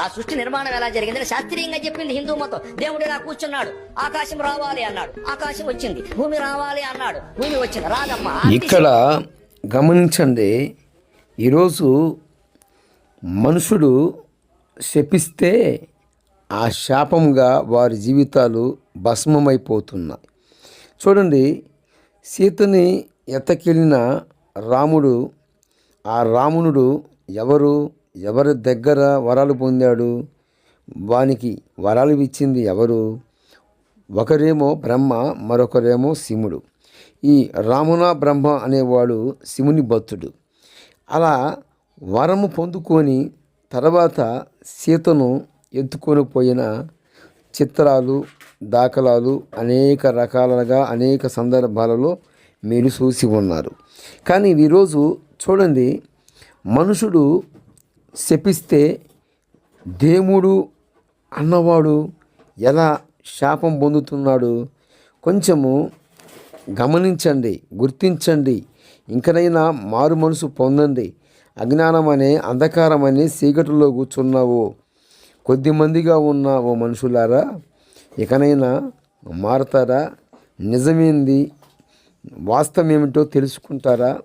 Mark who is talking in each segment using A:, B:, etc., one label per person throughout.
A: ఆ సృష్టి నిర్మాణం ఎలా జరిగిందని శాస్త్రీయంగా చెప్పింది హిందూ మతం. దేవుడు ఇలా కూర్చున్నాడు. ఆకాశం రావాలి అన్నాడు. ఆకాశం వచ్చింది. భూమి రావాలి అన్నాడు. భూమి వచ్చింది. రాదమ్మా
B: ఇక్కడ గమనించండి ఈరోజు మనుషుడు శపిస్తే ఆ శాపంగా వారి జీవితాలు భస్మమైపోతున్నాయి. చూడండి సీతని ఎత్తకెళ్ళిన రాముడు ఆ రామునుడు ఎవరు? ఎవరి దగ్గర వరాలు పొందాడు? వానికి వరాలు ఇచ్చింది ఎవరు? ఒకరేమో బ్రహ్మ మరొకరేమో శివుడు. ఈ రామున బ్రహ్మ అనేవాడు శివుని భక్తుడు. అలా వరము పొందుకొని తర్వాత సీతను ఎత్తుకొని పోయిన చిత్రాలు దాఖలాలు అనేక రకాలుగా అనేక సందర్భాలలో మీరు చూసి ఉన్నారు. కానీ ఈరోజు చూడండి మనుషుడు శపిస్తే దేవుడు అన్నవాడు ఎలా శాపం పొందుతున్నాడు కొంచెము గమనించండి గుర్తించండి. ఇంకనైనా మారు మనసు పొందండి. అజ్ఞానం అనే అంధకారం అనే చీకటిలో కూర్చున్నావు. కొద్దిమందిగా ఉన్న ఓ మనుషులారా. ఇకనైనా మారతారా? నిజమేంది? వాస్తవం ఏమిటో తెలుసుకుంటారా?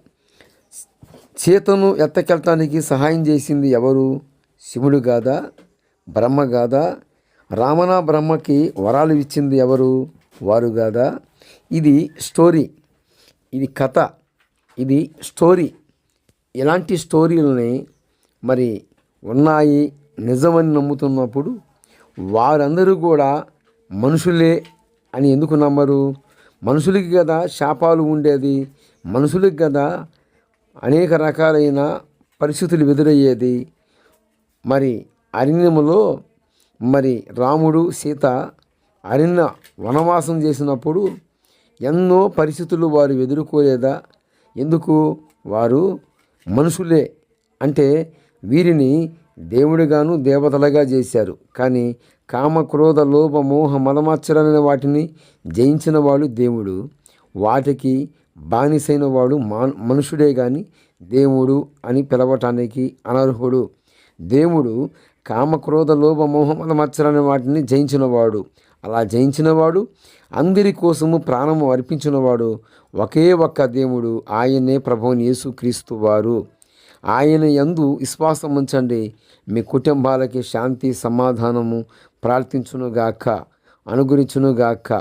B: చేతను ఎత్తకెళ్ళటానికి సహాయం చేసింది ఎవరు? శివుడు కాదా బ్రహ్మ కాదా రామణ బ్రహ్మకి వరాలు ఇచ్చింది ఎవరు? వారు కాదా ఇది స్టోరీ. ఇది కథ. ఇది స్టోరీ. ఇలాంటి స్టోరీలని మరి ఉన్నాయి నిజమని నమ్ముతున్నప్పుడు వారందరూ కూడా మనుషులే అని ఎందుకు నమ్మరు? మనుషులకి కదా శాపాలు ఉండేది. మనుషులకి కదా అనేక రకాలైన పరిస్థితులు ఎదురయ్యేది. మరి అరణ్యములో మరి రాముడు సీత అరణ్య వనవాసం చేసినప్పుడు ఎన్నో పరిస్థితులు వారు ఎదుర్కోలేదా? ఎందుకు? వారు మనుషులే అంటే వీరిని దేవుడిగాను దేవతలుగా చేశారు. కానీ కామ క్రోధ లోభ మోహ మదమాచరణ వాటిని జయించిన వాడు దేవుడు. వాటికి బానిసైన వాడు మా మనుషుడే కానీ దేవుడు అని పిలవటానికి అనర్హుడు. దేవుడు కామక్రోధ లోభ మోహమద మత్సరని వాటిని జయించినవాడు. అలా జయించినవాడు అందరి కోసము ప్రాణము అర్పించినవాడు ఒకే ఒక్క దేవుడు ఆయనే ప్రభువుని యేసుక్రీస్తు వారు. ఆయన యందు విశ్వాసం ఉంచండి. మీ కుటుంబాలకి శాంతి సమాధానము ప్రార్థించునుగాక అనుగురించునుగాక